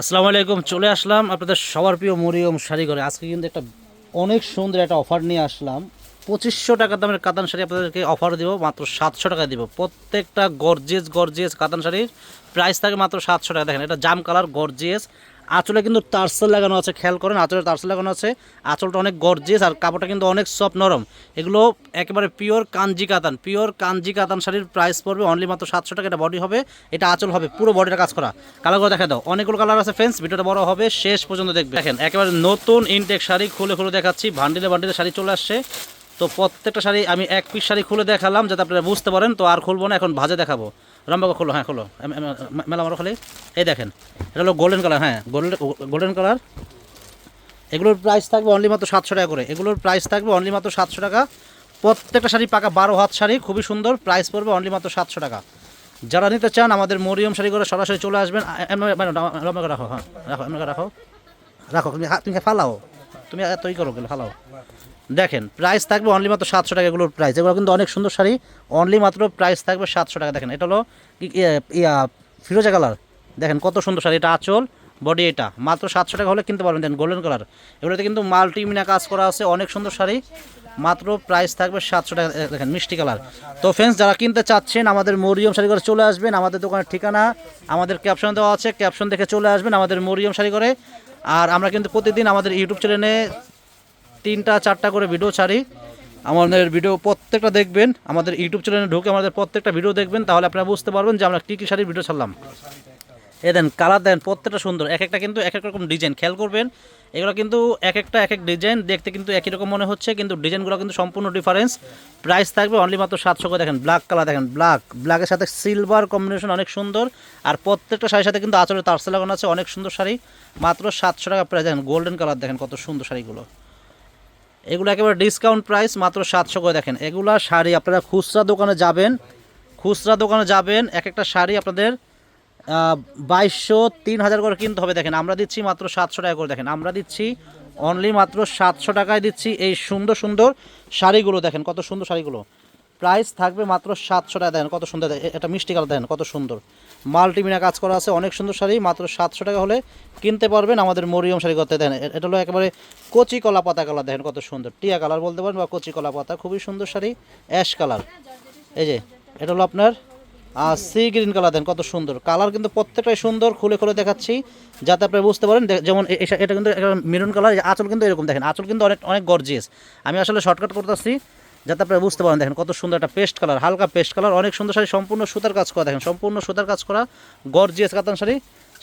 আসসালামু আলাইকুম, চলে আসলাম আপনাদের সবার প্রিয় মরিয়ম শাড়ি ঘরে আজকে কিন্তু একটা অনেক সুন্দর একটা অফার নিয়ে আসলাম। পঁচিশশো টাকা দামের কাতান শাড়ি আপনাদেরকে অফার দিব, মাত্র সাতশো টাকা দিব। প্রত্যেকটা গর্জিয়াস গর্জিয়াস কাতান শাড়ির প্রাইস থাকে মাত্র সাতশো টাকা। দেখেন, এটা জাম কালার গর্জিয়াস আঁচলে কিন্তু টার্সেল লাগানো আছে, খেয়াল করেন আঁচলে টার্সেল লাগানো আছে। আঁচলটা অনেক গর্জিয়াস আর কাপড়টা কিন্তু অনেক সফট নরম। এগুলো একেবারে পিওর কাঞ্জি কাতান পিওর কাঞ্জি কাতান শাড়ির প্রাইস পড়বে অনলি মাত্র সাতশো টাকা। এটা বডি হবে, এটা আঁচল হবে, পুরো বডিটা কাজ করা। কালার করে দেখা দাও, অনেকগুলো কালার আছে ফ্রেন্ডস ভিডিওটা বড় হবে, শেষ পর্যন্ত দেখবে দেখেন, একেবারে নতুন ইনটেক শাড়ি খুলে খুলে দেখাচ্ছি ভান্ডিলে ভান্ডিলে শাড়ি চলে আসছে। তো প্রত্যেকটা শাড়ি আমি এক পিস শাড়ি খুলে দেখালাম, যাতে আপনারা বুঝতে পারেন, তো আর খুলবো না, এখন ভাজে দেখাবো। রম্বাকে খোলো হ্যাঁ খোলো মেলা মারো খালি এই দেখেন এটা হলো গোল্ডেন কালার হ্যাঁ গোল্ডেন গোল্ডেন কালার এগুলোর প্রাইস থাকবে অনলি মাত্র সাতশো টাকা করে এগুলোর প্রাইস থাকবে অনলি মাত্র সাতশো টাকা প্রত্যেকটা শাড়ি পাকা বারো হাত শাড়ি খুবই সুন্দর প্রাইস পড়বে অনলি মাত্র সাতশো টাকা যারা নিতে চান আমাদের মরিয়ম শাড়ি করে সরাসরি চলে আসবেন আ- এম- মানে রাখো হ্যাঁ রাখো এমনি রাখো রাখো তুমি তুমি ফালাও তুমি এতই করো গেলে ফালাও দেখেন প্রাইস থাকবে অনলি মাত্র সাতশো টাকা এগুলোর প্রাইস এগুলো কিন্তু অনেক সুন্দর শাড়ি অনলি মাত্র প্রাইস থাকবে সাতশো টাকা। দেখেন, এটা হলো ইয়ে- ফিরোজা কালার। দেখেন, কত সুন্দর শাড়ি, এটা আঁচল বডি এটা। মাত্র সাতশো টাকা হলে কিনতে পারবেন, দেখেন গোল্ডেন কালার এগুলোতে কিন্তু মাল্টিমিনা কাজ করা আছে, অনেক সুন্দর শাড়ি। মাত্র প্রাইস থাকবে সাতশো টাকা দেখেন, মিষ্টি কালার। তো ফ্রেন্ডস যারা কিনতে চাচ্ছেন, আমাদের মরিয়ম শাড়ি করে চলে আসবেন। আমাদের দোকানের ঠিকানা, আমাদের ক্যাপশন দেওয়া আছে। ক্যাপশন দেখে চলে আসবেন আমাদের মরিয়ম শাড়ি করে আর আমরা কিন্তু প্রতিদিন আমাদের ইউটিউব চ্যানেলে তিনটা, চারটা করে ভিডিও ছাড়ি। আমাদের ভিডিও প্রত্যেকটা দেখবেন, আমাদের ইউটিউব চ্যানেলে ঢুকে আমাদের প্রত্যেকটা ভিডিও দেখবেন, তাহলে আপনারা বুঝতে পারবেন যে আমরা কী কী শাড়ির ভিডিও ছাড়লাম। এ দেন কালার দেন, প্রত্যেকটা সুন্দর। এক একটা কিন্তু এক এক রকম ডিজাইন খেয়াল করবেন, এগুলো কিন্তু এক একটা, এক এক ডিজাইন দেখতে কিন্তু একই রকম মনে হচ্ছে, কিন্তু ডিজাইনগুলো কিন্তু সম্পূর্ণ ডিফারেন্স প্রাইস থাকবে অনলি মাত্র সাতশো করে, দেখেন ব্ল্যাক কালার দেখেন ব্ল্যাক ব্ল্যাকের সাথে সিলভার কম্বিনেশন অনেক সুন্দর, আর প্রত্যেকটা শাড়ির সাথে কিন্তু আচলে তারসে লাগানো আছে, অনেক সুন্দর শাড়ি। মাত্র সাতশো টাকা প্রাইস দেখেন গোল্ডেন কালার দেখেন, কত সুন্দর শাড়িগুলো। এগুলো একেবারে ডিসকাউন্ট প্রাইস মাত্র সাতশো করে দেখেন। এগুলা শাড়ি আপনারা খুচরা দোকানে যাবেন, খুচরা দোকানে যাবেন এক একটা শাড়ি আপনাদের বাইশশো তিন হাজার করে কিনতে হবে। দেখেন, আমরা দিচ্ছি মাত্র সাতশো টাকা করে। দেখেন, আমরা দিচ্ছি অনলি মাত্র সাতশো টাকায় দিচ্ছি এই সুন্দর সুন্দর শাড়িগুলো। দেখেন, কত সুন্দর শাড়িগুলো। প্রাইস থাকবে মাত্র সাতশো টাকা। দেন কত সুন্দর এটা মিষ্টি কালার দেখেন কত সুন্দর। মাল্টিমিনা কাজ করা আছে, অনেক সুন্দর শাড়ি, মাত্র সাতশো টাকা হলে কিনতে পারবেন আমাদের মরিয়ম শাড়ি করতে। দেন এটা হলো একেবারে কচি কলা পাতা কালার দেখেন কত সুন্দর। টিয়া কালার বলতে পারেন বা কচি কলা পাতা, খুবই সুন্দর শাড়ি, অ্যাশ কালার। এই যে, এটা হলো আপনার আর সি গ্রিন কালার, দেন কত সুন্দর। কালার কিন্তু প্রত্যেকটাই সুন্দর, খুলে খুলে দেখাচ্ছি, যাতে আপনি বুঝতে পারেন। যেমন এটা কিন্তু মেরুন কালার আঁচল কিন্তু এরকম দেখেন, আঁচল কিন্তু অনেক অনেক গর্জিয়াস আমি আসলে শর্টকাট করতেছি যাতে আপনারা বুঝতে পারেন, দেখেন কত সুন্দর একটা পেস্ট কালার হালকা পেস্ট কালার অনেক সুন্দর শাড়ি, সম্পূর্ণ সুতার কাজ করা, দেখেন সম্পূর্ণ সুতার কাজ করা গর্জিয়াস কাতান শাড়ি,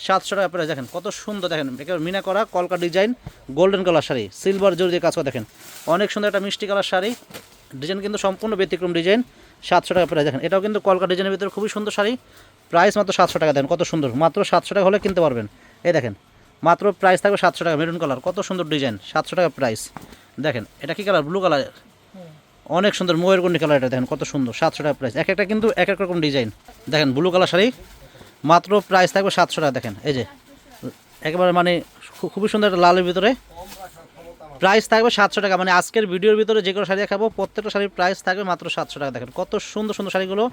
সাতশো টাকা প্রাইস দেখেন কত সুন্দর, দেখেন একেবারে মিনা করা, কলকা design golden colour sari silver zari দিয়ে কাজ করা, দেখেন অনেক সুন্দর একটা মিষ্টি কালার শাড়ি ডিজাইন কিন্তু সম্পূর্ণ ব্যতিক্রম ডিজাইন সাতশো টাকা প্রাইস দেখেন এটাও কিন্তু কলকা ডিজাইনের ভিতরে খুবই সুন্দর শাড়ি প্রাইস মাত্র সাতশো টাকা দেন কত সুন্দর, মাত্র সাতশো টাকা হলে কিনতে পারবেন, এই দেখেন, মাত্র প্রাইস থাকবে সাতশো টাকা মেরুন কালার কত সুন্দর ডিজাইন সাতশো টাকা প্রাইস দেখেন এটা কি কালার ব্লু কালার অনেক সুন্দর ময়ূরকন্ডি কালার এটা দেখেন, কত সুন্দর, সাতশো টাকা প্রাইস এক একটা কিন্তু এক এক রকম ডিজাইন দেখেন ব্লু কালার শাড়ি, মাত্র প্রাইস থাকবে সাতশো টাকা, দেখেন, এই যে, একেবারে মানে খুবই সুন্দর একটা লালের ভিতরে। প্রাইস থাকবে সাতশো টাকা মানে আজকের ভিডিওর ভিতরে যে কোনো শাড়ি দেখাবো, প্রত্যেকটা শাড়ির প্রাইস থাকবে মাত্র সাতশো টাকা, দেখেন, কত সুন্দর সুন্দর শাড়িগুলো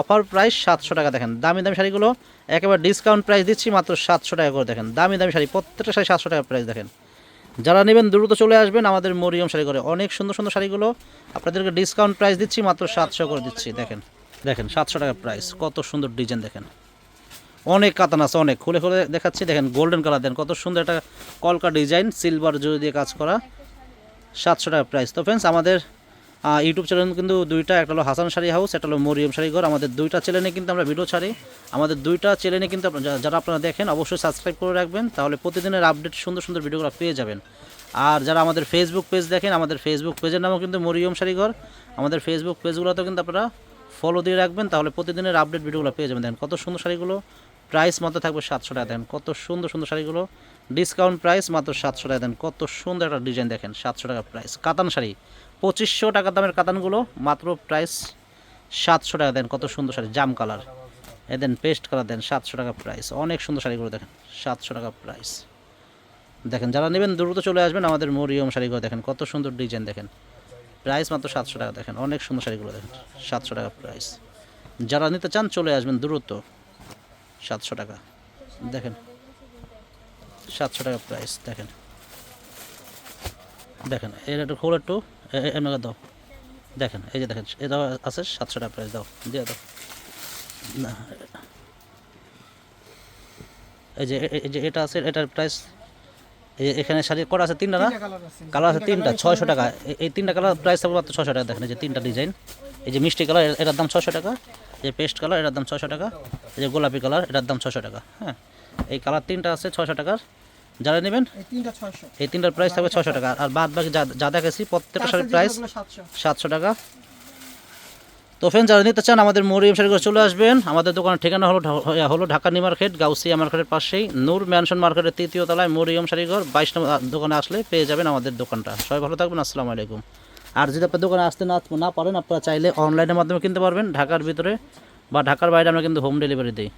অফার প্রাইস সাতশো টাকা, দেখেন, দামি দামি শাড়িগুলো, একেবারে ডিসকাউন্ট প্রাইস দিচ্ছি মাত্র সাতশো টাকা করে, দেখেন, দামি দামি শাড়ি, প্রত্যেকটা শাড়ি সাতশো টাকা প্রাইস দেখেন। যারা নেবেন দ্রুত চলে আসবেন আমাদের মরিয়ম শাড়ি করে অনেক সুন্দর সুন্দর শাড়িগুলো। আপনাদেরকে ডিসকাউন্ট প্রাইস দিচ্ছি, মাত্র সাতশো করে দিচ্ছি, দেখেন। দেখেন, সাতশো টাকা প্রাইস কত সুন্দর ডিজাইন দেখেন। অনেক কাতান আছে, অনেক। খুলে খুলে দেখাচ্ছি, দেখেন গোল্ডেন কালার দেন কত সুন্দর একটা কলকা ডিজাইন সিলভার জুড়ি দিয়ে কাজ করা। সাতশো টাকা প্রাইস তো ফ্রেন্ডস আমাদের ইউটিউব চ্যানেল কিন্তু দুইটা, একটা হলো হাসান শাড়ি হাউস একটা হলো মরিয়ম শাড়ি ঘর আমাদের দুইটা চ্যানেলে কিন্তু আমরা ভিডিও ছাড়ি। আমাদের দুইটা চ্যানেলে কিন্তু যারা আপনারা দেখেন, অবশ্যই সাবস্ক্রাইব করে রাখবেন। তাহলে প্রতিদিনের আপডেট সুন্দর সুন্দর ভিডিওগুলো পেয়ে যাবেন। আর যারা আমাদের ফেসবুক পেজ দেখেন, আমাদের ফেসবুক পেজের নামও কিন্তু মরিয়ম শাড়িঘর। আমাদের ফেসবুক পেজগুলোতেও কিন্তু আপনারা ফলো দিয়ে রাখবেন। তাহলে প্রতিদিনের আপডেট ভিডিওগুলো পেয়ে যাবেন। দেখেন কত সুন্দর শাড়িগুলো প্রাইস মাত্র থাকবে সাতশো টাকা। দেন কত সুন্দর সুন্দর শাড়িগুলো ডিসকাউন্ট প্রাইস মাত্র সাতশো টাকা। দেন কত সুন্দর একটা ডিজাইন দেখেন সাতশো টাকা প্রাইস কাতান শাড়ি পঁচিশশো টাকা দামের কাতানগুলো, মাত্র প্রাইস সাতশো টাকা দেন, কত সুন্দর শাড়ি, জাম কালার এ দেন পেস্ট কালার দেন, সাতশো টাকা প্রাইস অনেক সুন্দর শাড়িগুলো দেখেন, সাতশো টাকা প্রাইস দেখেন, যারা নেবেন, দ্রুত চলে আসবেন আমাদের মরিয়ম শাড়িগুলো দেখেন, কত সুন্দর ডিজাইন দেখেন। প্রাইস মাত্র সাতশো টাকা দেখেন, অনেক সুন্দর শাড়িগুলো দেখেন, সাতশো টাকা প্রাইস যারা নিতে চান, চলে আসবেন দ্রুত। সাতশো টাকা, দেখেন। সাতশো টাকা প্রাইস দেখেন। দেখেন, এর একটু খোল একটু। এমনি দাও। দেখেন এই যে দেখেন এটা আছে সাতশো টাকা প্রাইস দাও দিয়ে দাও। না এই যে এই যে এটা আছে এটার প্রাইস এখানে শাড়ি করা আছে তিনটা না? কালার আছে তিনটা ছয়শো টাকা। এই তিনটা কালার প্রাইস থাকবে মাত্র ছশো টাকা দেখেন এই যে তিনটা ডিজাইন এই যে মিষ্টি কালার এটার দাম ছশো টাকা। এই যে পেস্ট কালার এটার দাম ছশো টাকা। এই যে গোলাপি কালার এটার দাম ছশো টাকা হ্যাঁ। এই কালার তিনটা আছে ছশো টাকার। যারা নেবেন? এই তিনটা তিনটার প্রাইস থাকবে ছশো টাকা। আর বাদ বাকি যা যা দেখেছি প্রত্যেকটা শাড়ির প্রাইস সাতশো। টাকা। তো ফ্রেন্ড যারা নিতে চান আমাদের মরিয়ম শাড়ি করে চলে আসবেন। আমাদের দোকানের ঠিকানা হলো হলো ঢাকা নিউ মার্কেট গাউসিয়া মার্কেটের পাশেই। নূর ম্যানশন মার্কেটের তৃতীয় তলায় মরিয়ম শাড়িঘর বাইশ নম্বর দোকানে আসলে পেয়ে যাবেন আমাদের দোকানটা। সবাই ভালো থাকবেন আসসালামু আলাইকুম। আর যদি আপনার দোকানে আসতে না না পারেন আপনারা চাইলে অনলাইনের মাধ্যমে কিনতে পারবেন। ঢাকার ভিতরে বা ঢাকার বাইরে আমরা কিন্তু হোম ডেলিভারি দিই।